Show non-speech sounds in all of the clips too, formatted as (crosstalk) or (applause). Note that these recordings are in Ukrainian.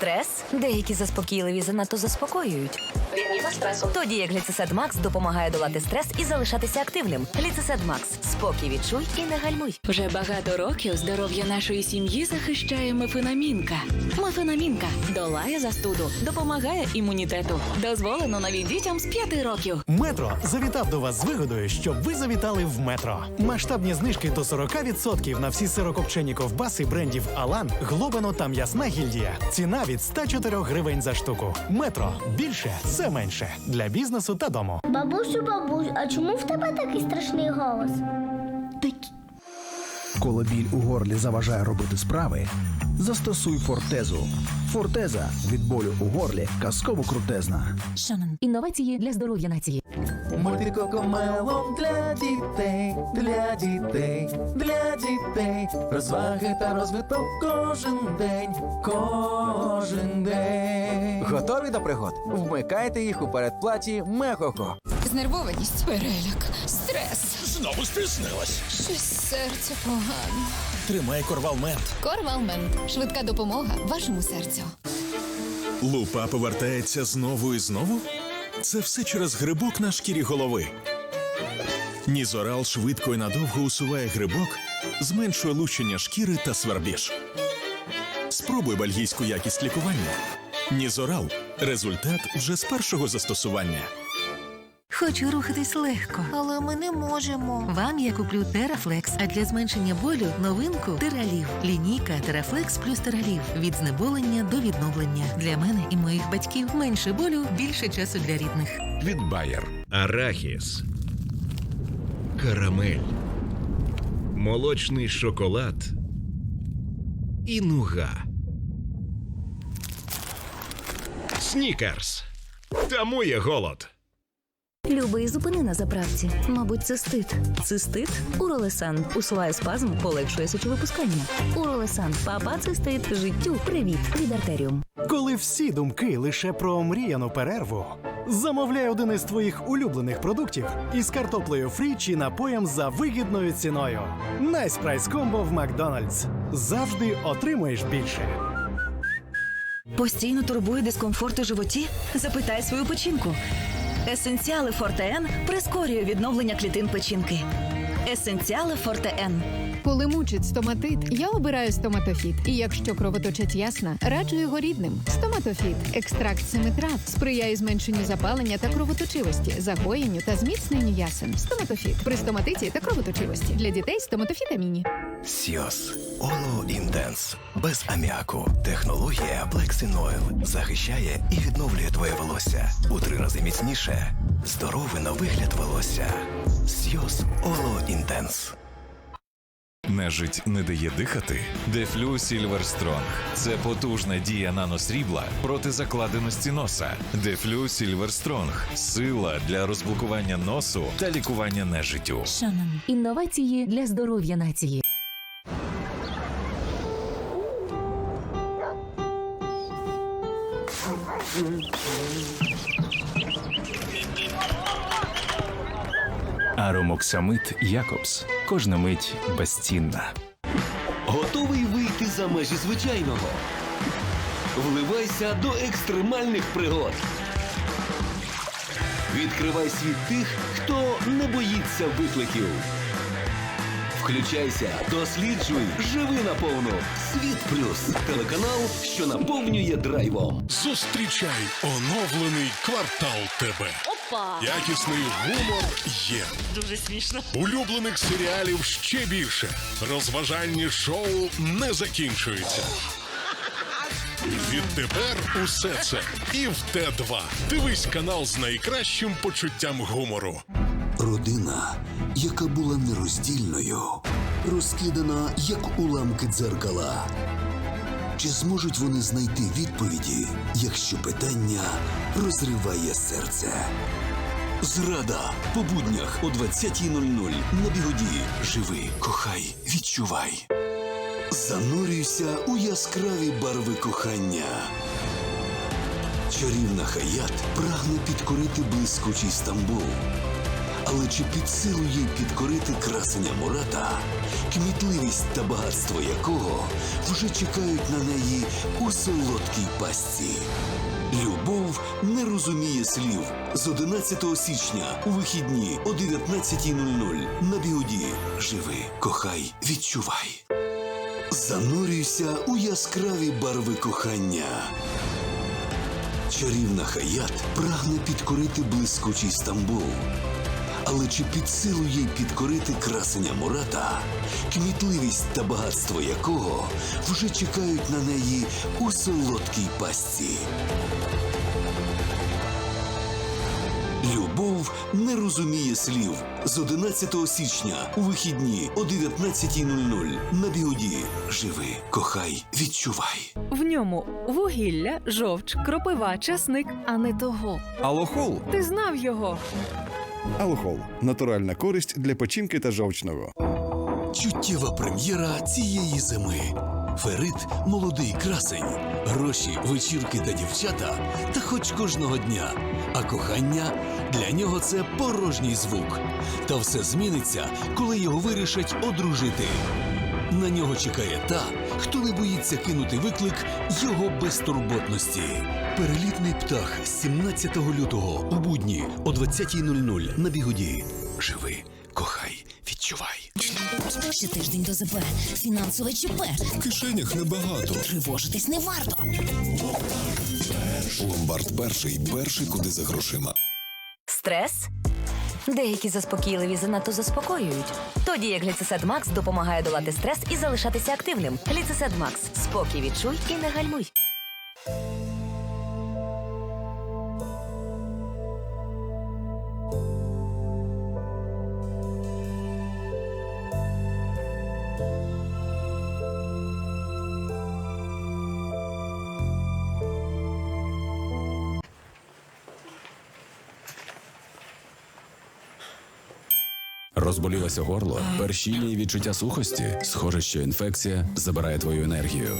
Стрес? Деякі заспокійливі занадто заспокоюють. Тоді як гліцесед Макс допомагає долати стрес і залишатися активним. Гліцесед Макс. Спокій відчуй і не гальмуй. Вже багато років здоров'я нашої сім'ї захищає мефенамінка. Мефенамінка долає застуду, допомагає імунітету. Дозволено навіть дітям з 5 років. Метро завітав до вас з вигодою, щоб ви завітали в метро. Масштабні знижки до 40% на всі сирокопчені ковбаси брендів Алан, Глобено та М'ясна гільдія. Ціна від 104 гривень за штуку. Метро більше це менше для бізнесу та дому. Бабусю, бабусь, а чому в тебе такий страшний голос? Коли біль у горлі заважає робити справи, застосуй фортезу. Фортеза від болю у горлі казково крутезна. Шанон. Інновації для здоров'я нації. Мультикокомелом для дітей, для дітей, для дітей. Розваги та розвиток кожен день, кожен день. Готові до пригод? Вмикайте їх у передплаті Мехоко. Знервованість, переляк, стрес. Знову спізнилась. Щось серце погано. Тримай корвалмент. Корвалмен. Швидка допомога вашому серцю. Лупа повертається знову і знову. Це все через грибок на шкірі голови. Нізорал швидко і надовго усуває грибок, зменшує лущення шкіри та свербіж. Спробуй бельгійську якість лікування. Нізорал результат вже з першого застосування. Хочу рухатись легко. Але ми не можемо. Вам я куплю Терафлекс, а для зменшення болю новинку Тералів. Лінійка Терафлекс плюс Тералів. Від знеболення до відновлення. Для мене і моїх батьків менше болю, більше часу для рідних. від Bayer. Арахіс. Карамель. Молочний шоколад. І нуга. Снікерс. Тому є голод. Любий зупини на заправці. Мабуть, цистит. Цистит? Уролесан. Усуває спазм, полегшує сечовипускання. Уролесан. Папа цистит. Життю. Привіт. Від артеріум. Коли всі думки лише про омріяну перерву, замовляй один із твоїх улюблених продуктів із картоплею фрі чи напоєм за вигідною ціною. Найс прайс комбо в Макдональдс. Завжди отримуєш більше. Постійно турбує дискомфорт у животі? Запитай свою печінку. Есенціали Форте Н прискорює відновлення клітин печінки. Есенціали Форте Н. Коли мучить стоматит, я обираю стоматофіт. І якщо кровоточить ясна, раджу його рідним. Стоматофіт. Екстракт семи сприяє зменшенню запалення та кровоточивості, загоєнню та зміцненню ясен. Стоматофіт при стоматиті та кровоточивості. Для дітей стоматофіт аміні. Сіос. Оло Інтенс. Без аміаку. Технологія Black Oil захищає і відновлює твоє волосся. У три рази міцніше. Здоровий на вигляд волосся. Сіос Оло Інтенс. Нежить не дає дихати. Дефлю Сільвер Стронг. Це потужна дія наносрібла проти закладеності носа. Дефлю Сільвер Стронг. Сила для розблокування носу та лікування нежиттю. Шанон. Інновації для здоров'я нації. Аромоксамит Якобс. Кожна мить безцінна. Готовий вийти за межі звичайного. Вливайся до екстремальних пригод. Відкривай світ тих, хто не боїться викликів. Включайся, досліджуй, живи наповну. Світ плюс телеканал, що наповнює драйвом. Зустрічай оновлений квартал ТБ. Якісний гумор є. Дуже смішно. Улюблених серіалів ще більше. Розважальні шоу не закінчуються. Відтепер усе це і в Т2. Дивись канал з найкращим почуттям гумору. Родина, яка була нероздільною, розкидана як уламки дзеркала. Чи зможуть вони знайти відповіді, якщо питання розриває серце? Зрада по буднях о 20.00 на бігоді. Живи, кохай, відчувай. Занурюйся у яскраві барви кохання. Чарівна хаят прагне підкорити блискучий Стамбул. Але чи під силу їй підкорити красення Мурата, кмітливість та багатство якого вже чекають на неї у солодкій пастці? Любов не розуміє слів з 11 січня у вихідні о 19.00 на бігуді. Живи, кохай, відчувай. Занурюйся у яскраві барви кохання. Чарівна Хаят прагне підкорити блискучий Стамбул. Але чи під силу їй підкорити красення Мурата, кмітливість та багатство якого вже чекають на неї у солодкій пастці? Любов не розуміє слів з 11 січня у вихідні о 19.00 на бігуді. Живи, кохай, відчувай. В ньому вугілля, жовч, кропива, часник, а не того. Алохол. Ти знав його. Алохол натуральна користь для печінки та жовчного. Чуттєва прем'єра цієї зими. Ферит молодий красень, гроші, вечірки та дівчата, та хоч кожного дня. А кохання для нього це порожній звук. Та все зміниться, коли його вирішать одружити. На нього чекає та, хто не боїться кинути виклик його безтурботності. Перелітний птах 17 лютого у будні о 20.00 на бігуді. Живи, кохай, відчувай. Ще тиждень до ЗП. Фінансове ЧП. В кишенях небагато. Тривожитись не варто. Ломбард перший, перший куди за грошима. Стрес? Деякі заспокійливі занадто заспокоюють. Тоді як гліцесед Макс допомагає долати стрес і залишатися активним. Гліцесед Макс. Спокій відчуй і не гальмуй. Розболілося горло, першіння і відчуття сухості. Схоже, що інфекція забирає твою енергію.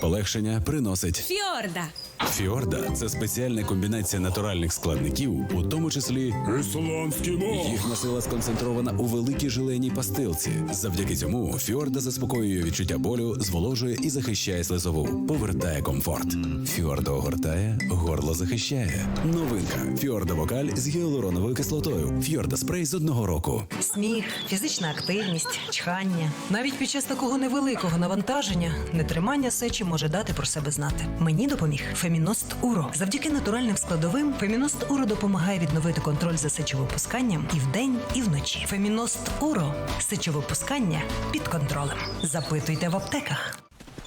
Полегшення приносить Фіорда. Фіорда це спеціальна комбінація натуральних складників, у тому числі ісландський мох. Їхня сила сконцентрована у великій жиленій пастилці. Завдяки цьому Фіорда заспокоює відчуття болю, зволожує і захищає слизову, повертає комфорт. Фіорда огортає, горло захищає. Новинка Фіорда Вокаль з гіалуроновою кислотою. Фіорда спрей з одного року. Сміх, фізична активність, чхання. Навіть під час такого невеликого навантаження нетримання сечі може дати про себе знати. Мені допоміг Феміност Уро. Завдяки натуральним складовим Феміност Уро допомагає відновити контроль за сечовипусканням і вдень, і вночі. Феміност Уро сечовипускання під контролем. Запитуйте в аптеках.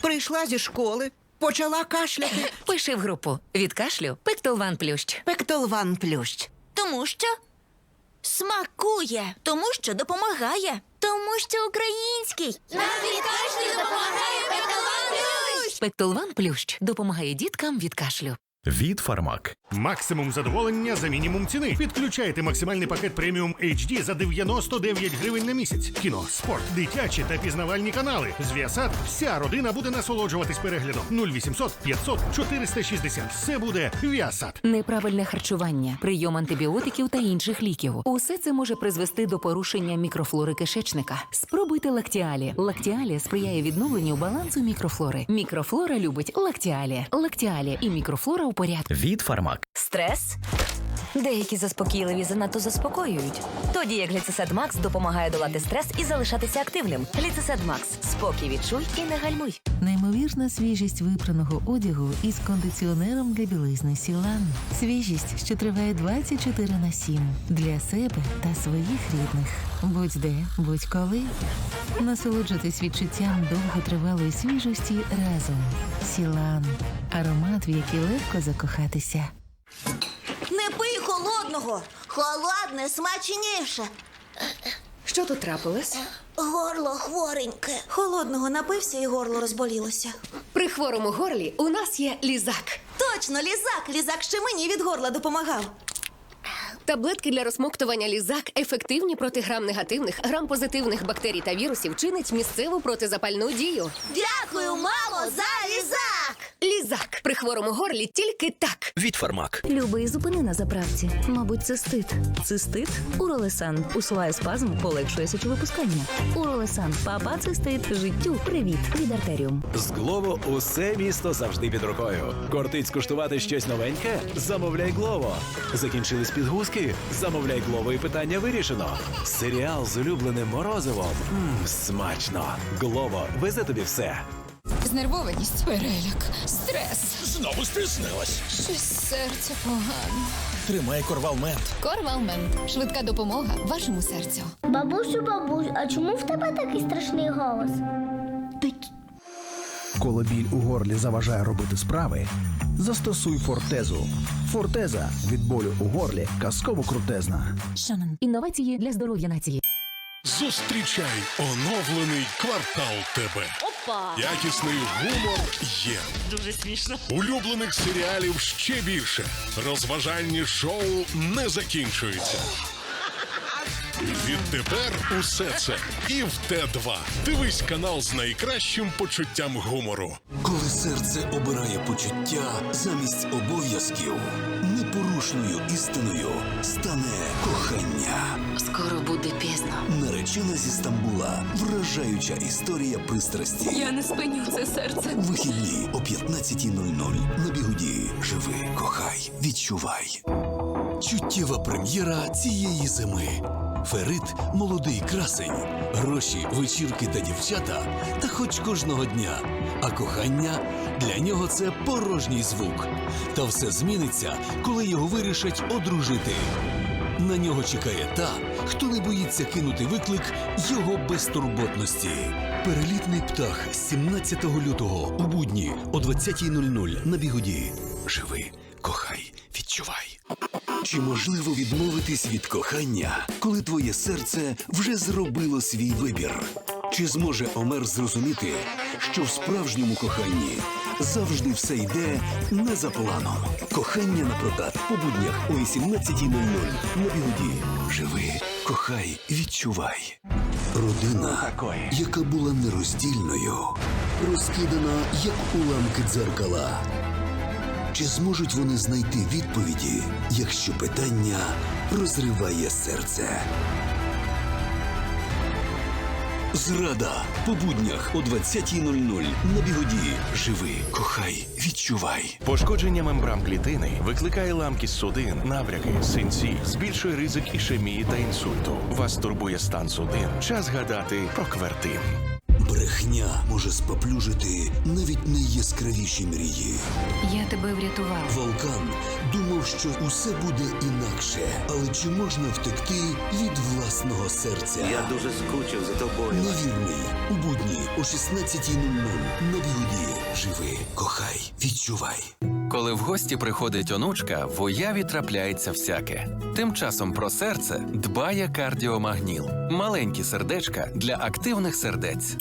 Прийшла зі школи, почала кашляти. (laughs) Пиши в групу від кашлю Пектолван Плющ. Пектолван плющ. Тому що смакує. Тому що допомагає. Тому що український. Нам від кашлю допомагає Петалан Плющ. Пектолван Плющ допомагає діткам від кашлю. Від Фармак. Максимум задоволення за мінімум ціни. Підключайте максимальний пакет преміум HD за 99 гривень на місяць. Кіно, спорт, дитячі та пізнавальні канали. З Віасад вся родина буде насолоджуватись переглядом. 0800 500 460. Все буде Віасад. Неправильне харчування, прийом антибіотиків та інших ліків. Усе це може призвести до порушення мікрофлори кишечника. Спробуйте лактіалі. Лактіалі сприяє відновленню балансу мікрофлори. Мікрофлора любить лактіалі. Лактіалі і мікрофлора у порядку. Від Фармак. Стрес? Деякі заспокійливі занадто заспокоюють. Тоді як гліцесед Макс допомагає долати стрес і залишатися активним. Гліцесед Макс. Спокій відчуй і не гальмуй. Неймовірна свіжість випраного одягу із кондиціонером для білизни Сілан. Свіжість, що триває 24 на 7 для себе та своїх рідних. Будь-де, будь-коли. Насолоджуйтесь відчуттям довготривалої свіжості разом. Сілан. Аромат, в який легко закохатися. Не пий холодного. Холодне смачніше. Що тут трапилось? Горло хвореньке. Холодного напився і горло розболілося. При хворому горлі у нас є лізак. Точно, лізак. Лізак ще мені від горла допомагав. Таблетки для розмоктування лізак ефективні проти грам-негативних, грам-позитивних бактерій та вірусів чинить місцеву протизапальну дію. Дякую, мамо, за лізак. Лізак. При хворому горлі тільки так. Від Фармак. Любий зупини на заправці. Мабуть, цистит. Цистит? Уролесан. Усуває спазм, полегшує сечовипускання. Уролесан. Папа цистит. Життю. Привіт. Від артеріум. З Глово усе місто завжди під рукою. Кортить скуштувати щось новеньке? Замовляй Глово. Закінчились підгузки? Замовляй Глово і питання вирішено. Серіал з улюбленим морозивом. Мм, смачно. Глово везе тобі все. Знервованість, переляк, стрес. Знову стиснилась. Щось серце погано. Тримай корвалмент. Корвалмент. Швидка допомога вашому серцю. Бабусю, бабусь, а чому в тебе такий страшний голос? Коли біль у горлі заважає робити справи, застосуй фортезу. Фортеза від болю у горлі казково крутезна. Шанон. Інновації для здоров'я нації. Зустрічай оновлений квартал тебе. Опа! Якісний гумор є. Дуже смішно. Улюблених серіалів ще більше. Розважальні шоу не закінчуються. Відтепер усе це і в Т2. Дивись канал з найкращим почуттям гумору. Коли серце обирає почуття замість обов'язків, непорушною істиною стане кохання. Наречена зі Стамбула. Вражаюча історія пристрасті. Я не спиню це серце. Вихідні о 15.00 на бігуді. Живи, кохай, відчувай. Чуттєва прем'єра цієї зими. Ферит молодий красень. Гроші, вечірки та дівчата. Та хоч кожного дня. А кохання для нього це порожній звук. Та все зміниться, коли його вирішать одружити. На нього чекає та, хто не боїться кинути виклик його безтурботності. Перелітний птах 17 лютого у будні о 20.00 на бігуді. Живи, кохай, відчувай. Чи можливо відмовитись від кохання, коли твоє серце вже зробило свій вибір? Чи зможе Омер зрозуміти, що в справжньому коханні завжди все йде не за планом? Кохання на прокат по буднях о 18.00 на бігуді. Живи, кохай, відчувай. Родина, яка була нероздільною, розкидана як уламки дзеркала. Чи зможуть вони знайти відповіді, якщо питання розриває серце? Зрада по буднях о 20.00 на бігоді. Живи, кохай, відчувай. Пошкодження мембран клітини викликає ламкість судин, набряки, синці, збільшує ризик ішемії та інсульту. Вас турбує стан судин. Час гадати про квертин. Брехня може споплюжити навіть найяскравіші мрії. Я тебе врятував. Волкан що усе буде інакше, але чи можна втекти від власного серця? Я дуже скучив за тобою. Невірний у будні о 16.00 на бігуді. Живи, кохай, відчувай. Коли в гості приходить онучка, в уяві трапляється всяке. Тим часом про серце дбає кардіомагніл. Маленькі сердечка для активних сердець.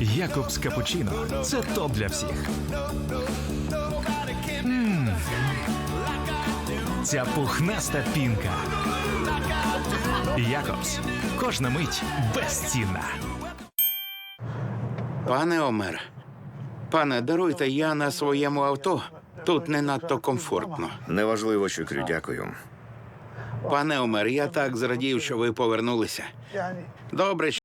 Якобс Капучино це топ для всіх. Ця пухнаста пінка. Якобс. Кожна мить безцінна. Пане Омер, пане, даруйте, я на своєму авто. Тут не надто комфортно. Неважливо, Чукрю, дякую. Пане Омер, я так зрадів, що ви повернулися. Добре,